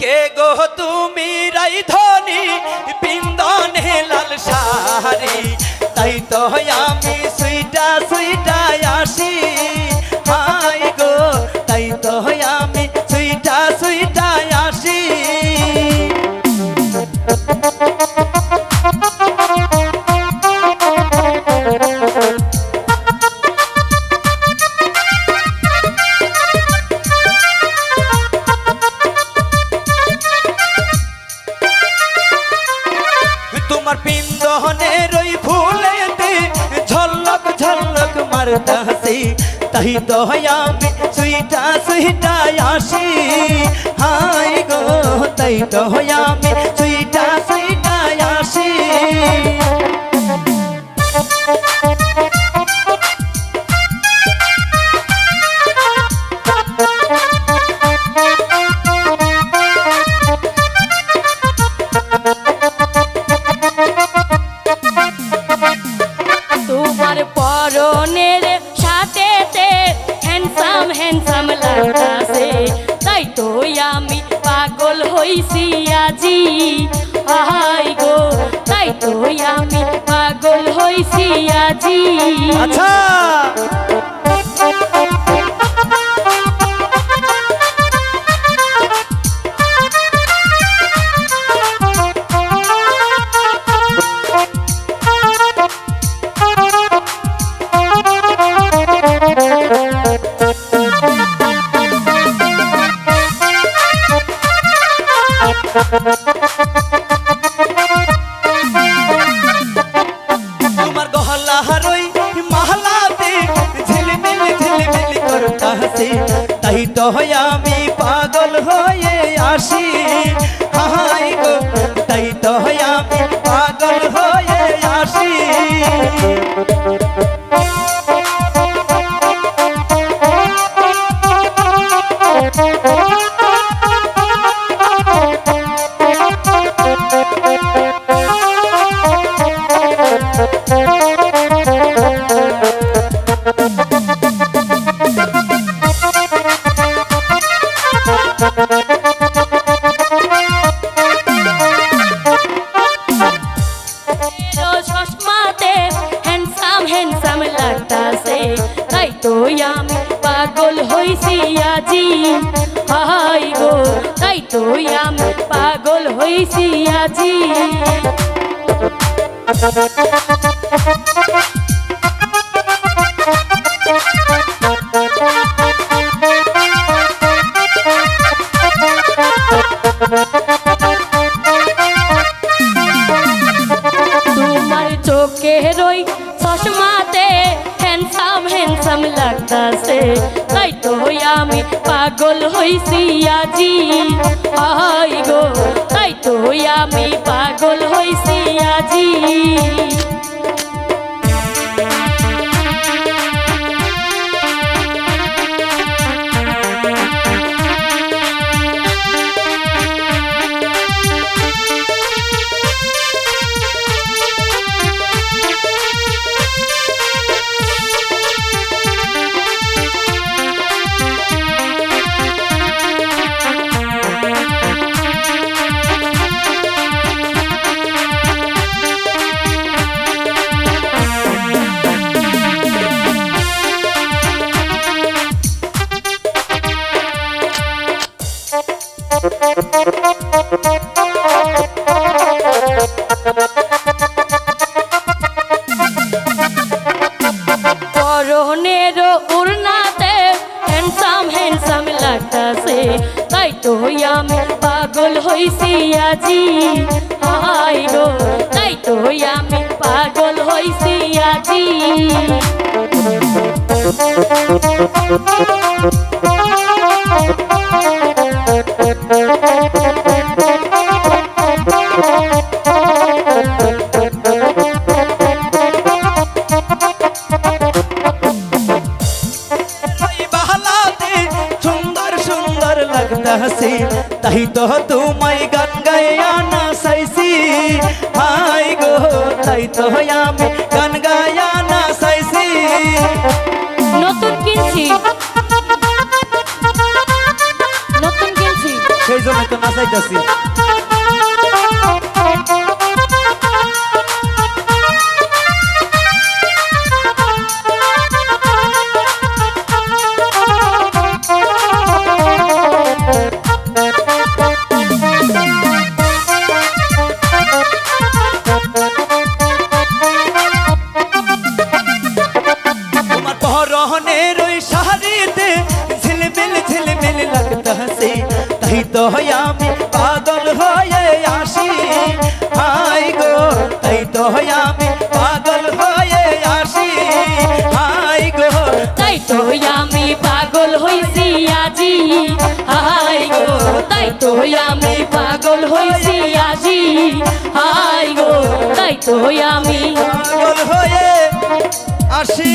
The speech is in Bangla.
কে গো তুমি রাই ধনি? পিন্দনে লাল সারি তাই তো আমি সুইটা সুইটা আসি। তোমার পিন্দনের ওই ফুলেতে ঝলক ঝলক মারতাসি তাই তো আমি সুইটা সুইটা আসি। হাই গো, তাই তো আমি সুইটা তোমার পরনের সাথে হ্যান্ডসাম হ্যান্ডসাম লাগতাছে। তাই তো আমি পাগল হইছি আজি। আহাই গো, তাই তো আমি পাগল হইছি আজি। আচ্ছা। হারই মহলাতে ঝিলমিল ঝিলমিল করতাছে তাই তো আমি পাগল হয়ে আসি। হাই গো, তাই তো আমি আমি পাগল হইছি আজি। হাই গো তাই তো পাগল হইছি আজি। আমি পাগল হইছি আজি? আই গো তাই তো আমি পাগল হইছি আজি। পরনের উড়নাতে হ্যান্ডসাম হ্যান্ডসাম লাগতাছে। তাই তো আমি পাগল হইছি আজি। হাই গো, তাই তো আমি পাগল হইছি লাগতাছে তাই তো তোমায় গান গায়া না সাইছি হাই গো তাই তো আমি গান গায়া না সাইছি নতুন কিনছি। নতুন কিনছি। সেই জন্য তো নাচাইতেছি। তোমার তো আমি পাগল হয়ে আসি। হাই গো তাই তো হই আমি পাগল হয়ে আসি। হাই গো তাই তো হই আমি পাগল হইছি আজি। হাই গো তাই তো হই আমি পাগল হইছি আজি। হাই গো তাই তো হই আমি পাগল হয়ে আসি।